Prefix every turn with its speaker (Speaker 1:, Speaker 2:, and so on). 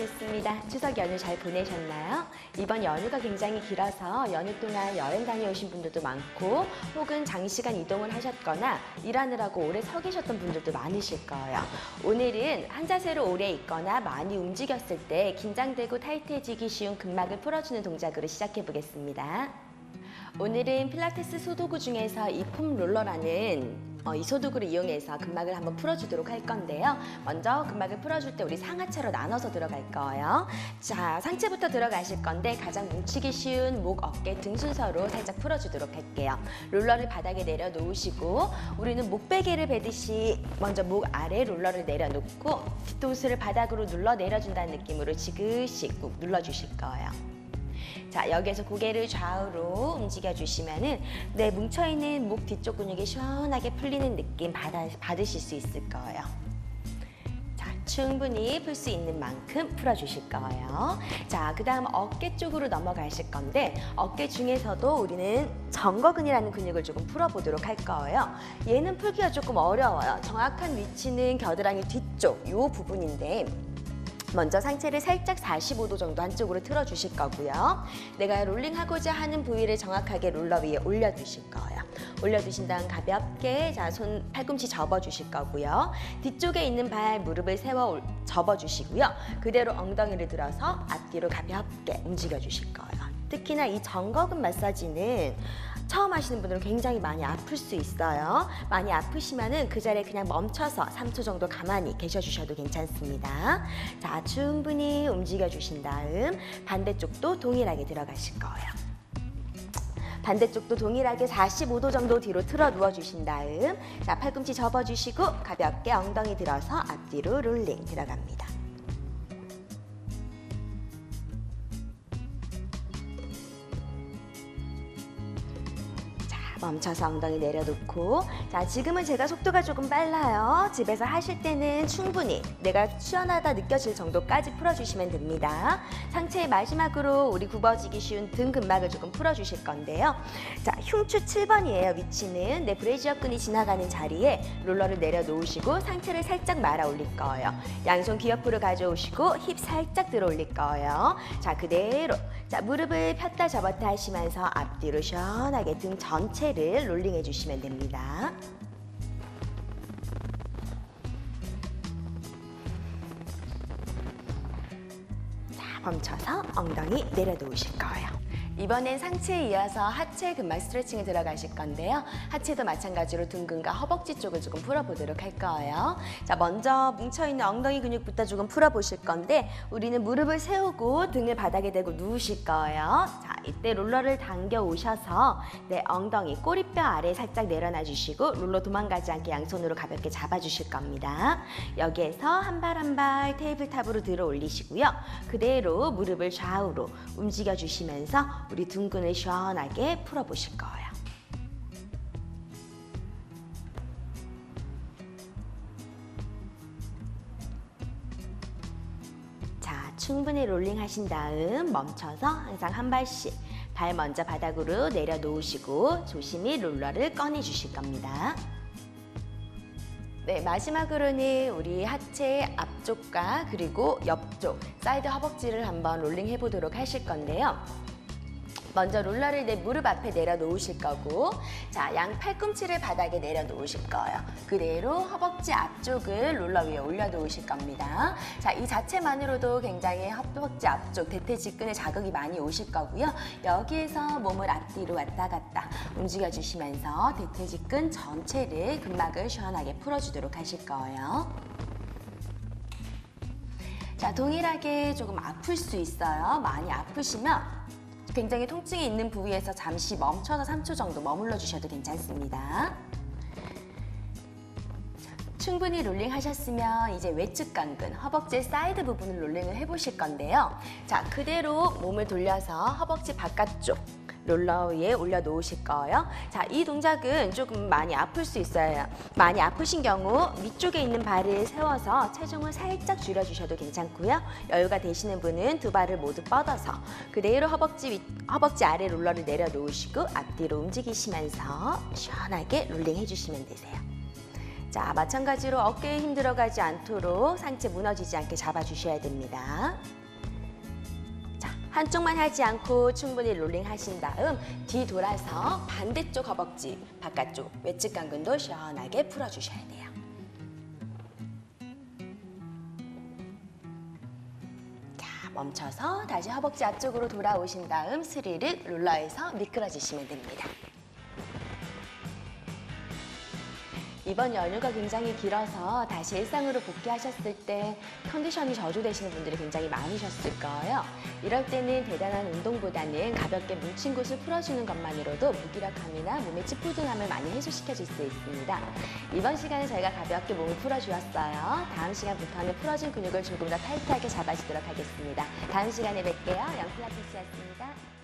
Speaker 1: 영필라테스입니다. 추석 연휴 잘 보내셨나요? 이번 연휴가 굉장히 길어서 연휴 동안 여행 다녀오신 분들도 많고 혹은 장시간 이동을 하셨거나 일하느라고 오래 서 계셨던 분들도 많으실 거예요. 오늘은 한 자세로 오래 있거나 많이 움직였을 때 긴장되고 타이트해지기 쉬운 근막을 풀어주는 동작으로 시작해 보겠습니다. 오늘은 필라테스 소도구 중에서 이폼 롤러라는 어, 이 소도구를 이용해서 근막을 한번 풀어주도록 할 건데요. 먼저 근막을 풀어줄 때 우리 상하체로 나눠서 들어갈 거예요. 자, 상체부터 들어가실 건데 가장 뭉치기 쉬운 목, 어깨, 등 순서로 살짝 풀어주도록 할게요. 롤러를 바닥에 내려놓으시고 우리는 목베개를 베듯이 먼저 목 아래 롤러를 내려놓고 뒤통수를 바닥으로 눌러 내려준다는 느낌으로 지그시 꾹 눌러주실 거예요. 자, 여기에서 고개를 좌우로 움직여 주시면은 내 뭉쳐 있는 목 뒤쪽 근육이 시원하게 풀리는 느낌 받아, 받으실 수 있을 거예요. 자, 충분히 풀 수 있는 만큼 풀어 주실 거예요. 자, 그 다음 어깨 쪽으로 넘어가실 건데 어깨 중에서도 우리는 정거근이라는 근육을 조금 풀어 보도록 할 거예요. 얘는 풀기가 조금 어려워요. 정확한 위치는 겨드랑이 뒤쪽 이 부분인데 먼저 상체를 살짝 45도 정도 한쪽으로 틀어주실 거고요. 내가 롤링하고자 하는 부위를 정확하게 롤러 위에 올려두실 거예요. 올려두신 다음 가볍게 자, 손 팔꿈치 접어주실 거고요. 뒤쪽에 있는 발 무릎을 세워 올- 접어주시고요. 그대로 엉덩이를 들어서 앞뒤로 가볍게 움직여주실 거예요. 특히나 이 정거근 마사지는 처음 하시는 분들은 굉장히 많이 아플 수 있어요. 많이 아프시면은 그 자리에 그냥 멈춰서 3초 정도 가만히 계셔 주셔도 괜찮습니다. 자, 충분히 움직여 주신 다음 반대쪽도 동일하게 들어가실 거예요. 반대쪽도 동일하게 45도 정도 뒤로 틀어 누워 주신 다음 자, 팔꿈치 접어 주시고 가볍게 엉덩이 들어서 앞뒤로 롤링 들어갑니다. 멈춰서 엉덩이 내려놓고. 자 지금은 제가 속도가 조금 빨라요. 집에서 하실 때는 충분히 내가 시원하다 느껴질 정도까지 풀어주시면 됩니다. 상체의 마지막으로 우리 굽어지기 쉬운 등 근막을 조금 풀어주실 건데요. 자 흉추 7번이에요 위치는. 내 브레이지어끈이 지나가는 자리에 롤러를 내려놓으시고 상체를 살짝 말아 올릴 거예요. 양손 귀 옆으로 가져오시고 힙 살짝 들어 올릴 거예요. 자 그대로. 자 무릎을 폈다 접었다 하시면서 앞뒤로 시원하게 등 전체 를 롤링해 주시면 됩니다. 자, 멈춰서 엉덩이 내려놓으실 거예요. 이번엔 상체에 이어서 하체 근막 스트레칭에 들어가실 건데요. 하체도 마찬가지로 둥근과 허벅지 쪽을 조금 풀어보도록 할 거예요. 자, 먼저 뭉쳐있는 엉덩이 근육부터 조금 풀어보실 건데 우리는 무릎을 세우고 등을 바닥에 대고 누우실 거예요. 자, 이때 롤러를 당겨 오셔서 내 엉덩이 꼬리뼈 아래 살짝 내려놔 주시고 롤러 도망가지 않게 양손으로 가볍게 잡아 주실 겁니다. 여기에서 한 발 한 발 테이블탑으로 들어 올리시고요. 그대로 무릎을 좌우로 움직여 주시면서 우리 둥근을 시원하게 풀어 보실 거예요. 충분히 롤링 하신 다음 멈춰서 항상 한 발씩 발 먼저 바닥으로 내려놓으시고 조심히 롤러를 꺼내 주실 겁니다. 네, 마지막으로는 우리 하체 앞쪽과 그리고 옆쪽 사이드 허벅지를 한번 롤링 해보도록 하실 건데요. 먼저 롤러를 내 무릎 앞에 내려놓으실 거고 자, 양 팔꿈치를 바닥에 내려놓으실 거예요. 그대로 허벅지 앞쪽을 롤러 위에 올려놓으실 겁니다. 자, 이 자체만으로도 굉장히 허벅지 앞쪽 대퇴직근에 자극이 많이 오실 거고요. 여기에서 몸을 앞뒤로 왔다 갔다 움직여주시면서 대퇴직근 전체를 근막을 시원하게 풀어주도록 하실 거예요. 자, 동일하게 조금 아플 수 있어요. 많이 아프시면 굉장히 통증이 있는 부위에서 잠시 멈춰서 3초 정도 머물러 주셔도 괜찮습니다. 자, 충분히 롤링 하셨으면 이제 외측 강근, 허벅지 사이드 부분을 롤링을 해보실 건데요. 자, 그대로 몸을 돌려서 허벅지 바깥쪽 롤러 위에 올려놓으실 거예요. 자, 이 동작은 조금 많이 아플 수 있어요. 많이 아프신 경우 위쪽에 있는 발을 세워서 체중을 살짝 줄여주셔도 괜찮고요. 여유가 되시는 분은 두 발을 모두 뻗어서 그대로 허벅지 위, 허벅지 아래 롤러를 내려놓으시고 앞뒤로 움직이시면서 시원하게 롤링 해주시면 되세요. 자, 마찬가지로 어깨에 힘 들어가지 않도록 상체 무너지지 않게 잡아주셔야 됩니다. 자, 한쪽만 하지 않고 충분히 롤링 하신 다음 뒤 돌아서 반대쪽 허벅지, 바깥쪽 외측 강근도 시원하게 풀어주셔야 돼요. 자, 멈춰서 다시 허벅지 앞쪽으로 돌아오신 다음 스리를 롤러에서 미끄러지시면 됩니다. 이번 연휴가 굉장히 길어서 다시 일상으로 복귀하셨을 때 컨디션이 저조되시는 분들이 굉장히 많으셨을 거예요. 이럴 때는 대단한 운동보다는 가볍게 뭉친 곳을 풀어주는 것만으로도 무기력함이나 몸의 찌뿌둥함을 많이 해소시켜 줄 수 있습니다. 이번 시간에 저희가 가볍게 몸을 풀어주었어요. 다음 시간부터는 풀어진 근육을 조금 더 타이트하게 잡아주도록 하겠습니다. 다음 시간에 뵐게요. 영필라테스였습니다.